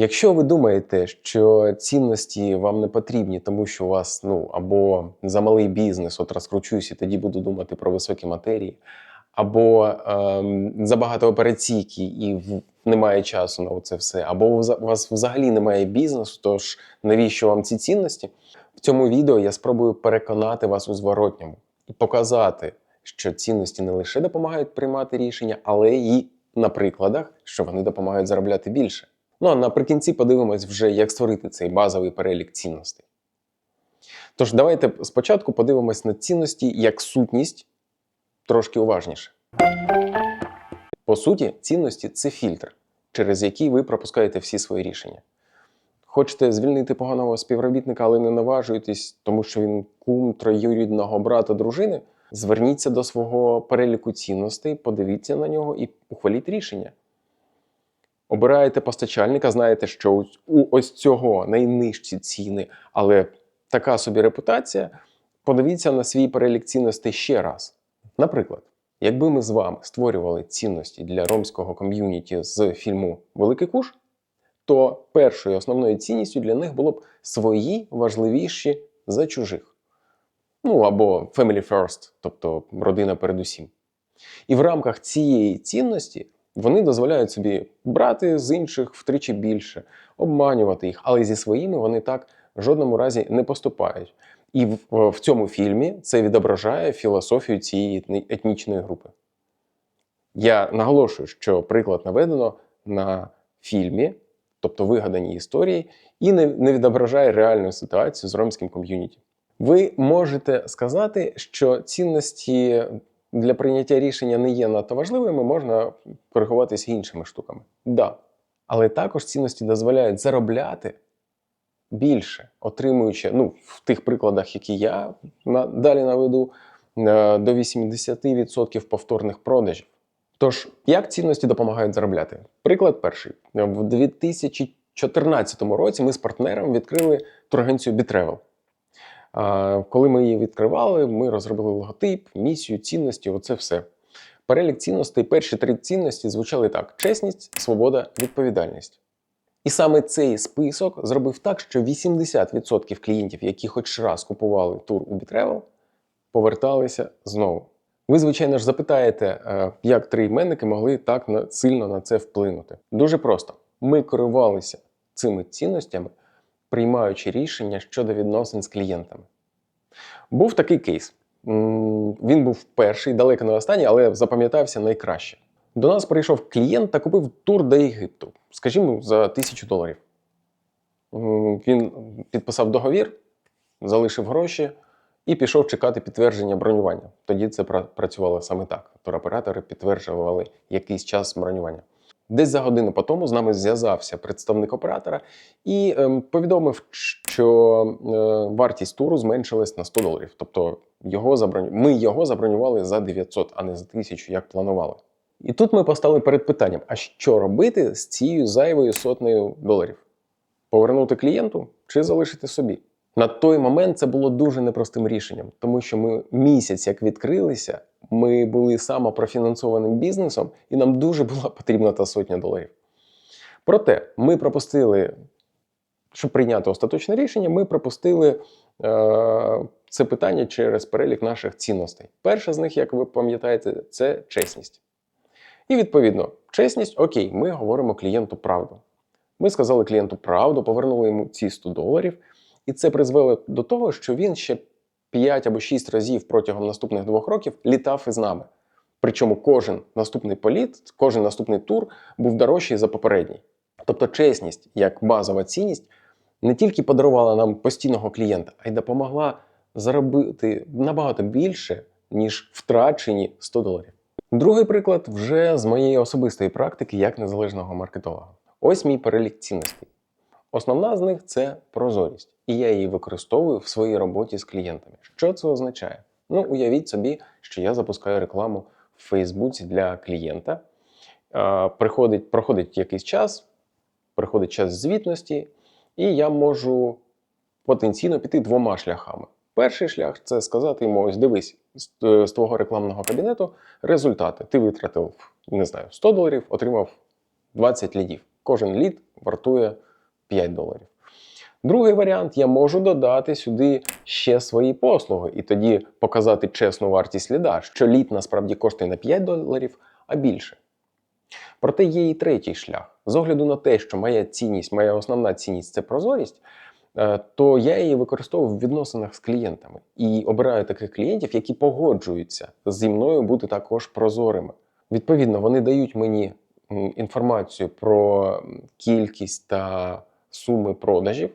Якщо ви думаєте, що цінності вам не потрібні, тому що у вас ну або замалий бізнес, от розкручуюсь тоді буду думати про високі матерії, або ем, забагато операційки і в- немає часу на це все, або у вас взагалі немає бізнесу, тож навіщо вам ці цінності? В цьому відео я спробую переконати вас у зворотньому і показати, що цінності не лише допомагають приймати рішення, але й на прикладах, що вони допомагають заробляти більше. Ну а наприкінці подивимось вже, як створити цей базовий перелік цінностей. Тож, давайте спочатку подивимось на цінності як сутність трошки уважніше. По суті, цінності це фільтр, через який ви пропускаєте всі свої рішення. Хочете звільнити поганого співробітника, але не наважуєтесь, тому що він кум троюрідного брата дружини. Зверніться до свого переліку цінностей, подивіться на нього і ухваліть рішення. Обираєте постачальника, знаєте, що у ось цього найнижчі ціни, але така собі репутація. Подивіться на свій перелік цінностей ще раз. Наприклад, якби ми з вами створювали цінності для ромського ком'юніті з фільму Великий Куш, то першою основною цінністю для них було б свої важливіші за чужих. Ну або family first, тобто родина передусім. І в рамках цієї цінності вони дозволяють собі брати з інших втричі більше, обманювати їх, але зі своїми вони так в жодному разі не поступають. І в, в цьому фільмі це відображає філософію цієї етнічної групи. Я наголошую, що приклад наведено на фільмі, тобто вигаданій історії, і не, не відображає реальну ситуацію з ромським ком'юніті. Ви можете сказати, що цінності для прийняття рішення не є надто важливими, можна коригуватися іншими штуками. Да. Але також цінності дозволяють заробляти більше, отримуючи, ну, в тих прикладах, які я далі наведу, е, до 80% повторних продажів. Тож, як цінності допомагають заробляти? Приклад перший. В 2014 році ми з партнером відкрили турагенцію Bitravel. Коли ми її відкривали, ми розробили логотип, місію, цінності, оце все. Перелік цінностей, перші три цінності звучали так: чесність, свобода, відповідальність. І саме цей список зробив так, що 80% клієнтів, які хоч раз купували тур у Bitravel, поверталися знову. Ви, звичайно ж, запитаєте, е, як три іменники могли так сильно на це вплинути. Дуже просто. Ми керувалися цими цінностями, приймаючи рішення щодо відносин з клієнтами. Був такий кейс. Він був перший, далеко не останній, але запам'ятався найкраще. До нас прийшов клієнт та купив тур до Єгипту, скажімо, за тисячу доларів. Він підписав договір, залишив гроші і пішов чекати підтвердження бронювання. Тоді це працювало саме так. Туроператори підтверджували якийсь час бронювання. Десь за годину по тому з нами зв'язався представник оператора і ем, повідомив, що е, вартість туру зменшилась на 100 доларів. Тобто його заброню... ми його забронювали за 900, а не за 1000, як планували. І тут ми постали перед питанням: а що робити з цією зайвою сотнею доларів? Повернути клієнту чи залишити собі? На той момент це було дуже непростим рішенням, тому що ми місяць як відкрилися, ми були самопрофінансованим бізнесом, і нам дуже була потрібна та сотня доларів. Проте ми пропустили, щоб прийняти остаточне рішення, ми пропустили е, це питання через перелік наших цінностей. Перша з них, як ви пам'ятаєте, це чесність. І відповідно, чесність, окей, ми говоримо клієнту правду. Ми сказали клієнту правду, повернули йому ці 100 доларів, і це призвело до того, що він ще 5 або 6 разів протягом наступних двох років літав із нами. Причому кожен наступний політ, кожен наступний тур був дорожчий за попередній. Тобто чесність як базова цінність не тільки подарувала нам постійного клієнта, а й допомогла заробити набагато більше, ніж втрачені 100 доларів. Другий приклад вже з моєї особистої практики як незалежного маркетолога. Ось мій перелік цінностей. Основна з них це прозорість, і я її використовую в своїй роботі з клієнтами. Що це означає? Ну, уявіть собі, що я запускаю рекламу в Фейсбуці для клієнта. Приходить, проходить якийсь час, приходить час звітності, і я можу потенційно піти двома шляхами. Перший шлях це сказати йому: ось дивись, е, з твого рекламного кабінету результати. Ти витратив, не знаю, 100 доларів, отримав 20 лідів. Кожен лід вартує 5 доларів. Другий варіант я можу додати сюди ще свої послуги і тоді показати чесну вартість ліда, що лід насправді коштує не 5 доларів, а більше. Проте є і третій шлях. З огляду на те, що моя цінність, моя основна цінність це прозорість, е, то я її використовую в відносинах з клієнтами і обираю таких клієнтів, які погоджуються зі мною бути також прозорими. Відповідно, вони дають мені інформацію про кількість та суми продажів,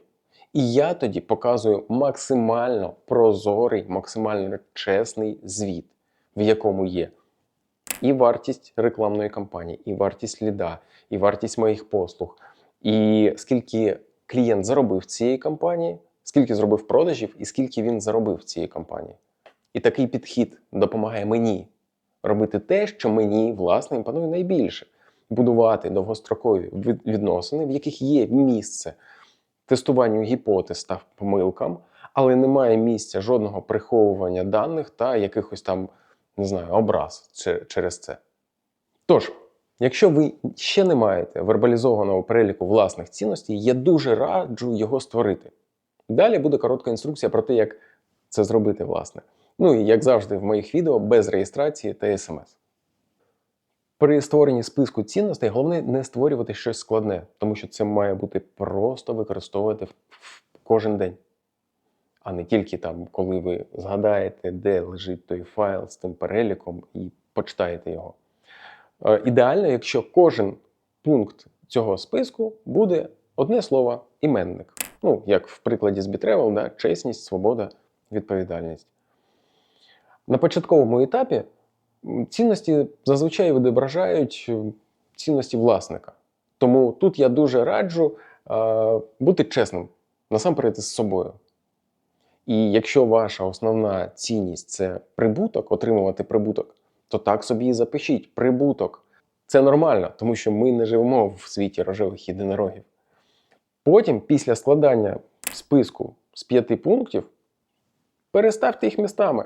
і я тоді показую максимально прозорий, максимально чесний звіт, в якому є і вартість рекламної кампанії, і вартість ліда, і вартість моїх послуг, і скільки клієнт заробив цієї кампанії, скільки зробив продажів, і скільки він заробив цієї кампанії. І такий підхід допомагає мені робити те, що мені власне імпонує найбільше будувати довгострокові відносини, в яких є місце тестуванню гіпотез та помилкам, але немає місця жодного приховування даних та якихось там, не знаю, образ через це. Тож, якщо ви ще не маєте вербалізованого переліку власних цінностей, я дуже раджу його створити. Далі буде коротка інструкція про те, як це зробити, власне. Ну і як завжди в моїх відео без реєстрації та смс. При створенні списку цінностей головне не створювати щось складне, тому що це має бути просто використовувати кожен день. А не тільки там, коли ви згадаєте, де лежить той файл з тим переліком і почитаєте його. Е, Ідеально, якщо кожен пункт цього списку буде одне слово іменник. Ну, як в прикладі з Bitravel, да? чесність, свобода, відповідальність. На початковому етапі цінності зазвичай відображають цінності власника. Тому тут я дуже раджу бути чесним насамперед із собою. І якщо ваша основна цінність це прибуток, отримувати прибуток, то так собі і запишіть прибуток. Це нормально, тому що ми не живемо в світі рожевих єдинорогів. Потім, після складання списку з п'яти пунктів, переставте їх містами,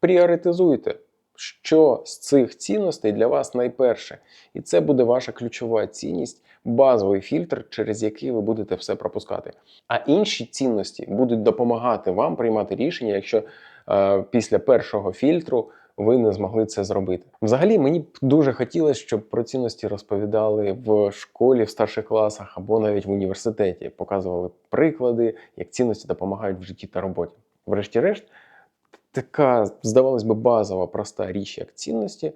пріоритизуйте, що з цих цінностей для вас найперше. І це буде ваша ключова цінність, базовий фільтр, через який ви будете все пропускати. А інші цінності будуть допомагати вам приймати рішення, якщо е, після першого фільтру ви не змогли це зробити. Взагалі, мені б дуже хотілося, щоб про цінності розповідали в школі, в старших класах або навіть в університеті. Показували приклади, як цінності допомагають в житті та роботі. Врешті-решт, така, здавалось би, базова проста річ, як цінності,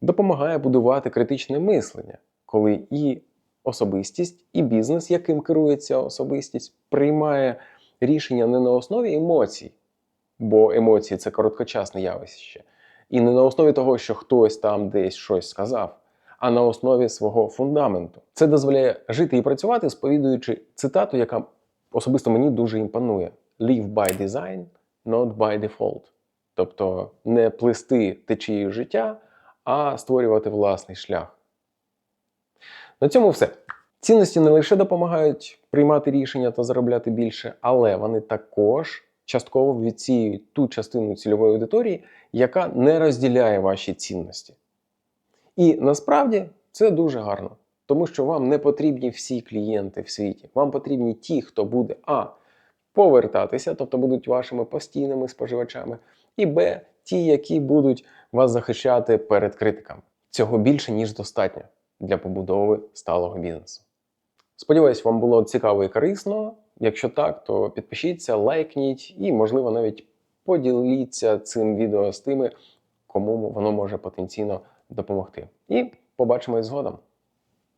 допомагає будувати критичне мислення, коли і особистість, і бізнес, яким керується особистість, приймає рішення не на основі емоцій, бо емоції це короткочасне явище, і не на основі того, що хтось там десь щось сказав, а на основі свого фундаменту. Це дозволяє жити і працювати, сповідуючи цитату, яка особисто мені дуже імпонує: Live by design, not by default. Тобто не плести течією життя, а створювати власний шлях. На цьому все. Цінності не лише допомагають приймати рішення та заробляти більше, але вони також частково відсіюють ту частину цільової аудиторії, яка не розділяє ваші цінності. І насправді це дуже гарно, тому що вам не потрібні всі клієнти в світі. Вам потрібні ті, хто буде А. Повертатися, тобто будуть вашими постійними споживачами, і Б. Ті, які будуть вас захищати перед критиками. Цього більше, ніж достатньо для побудови сталого бізнесу. Сподіваюсь, вам було цікаво і корисно. Якщо так, то підпишіться, лайкніть і, можливо, навіть поділіться цим відео з тими, кому воно може потенційно допомогти. І побачимось згодом.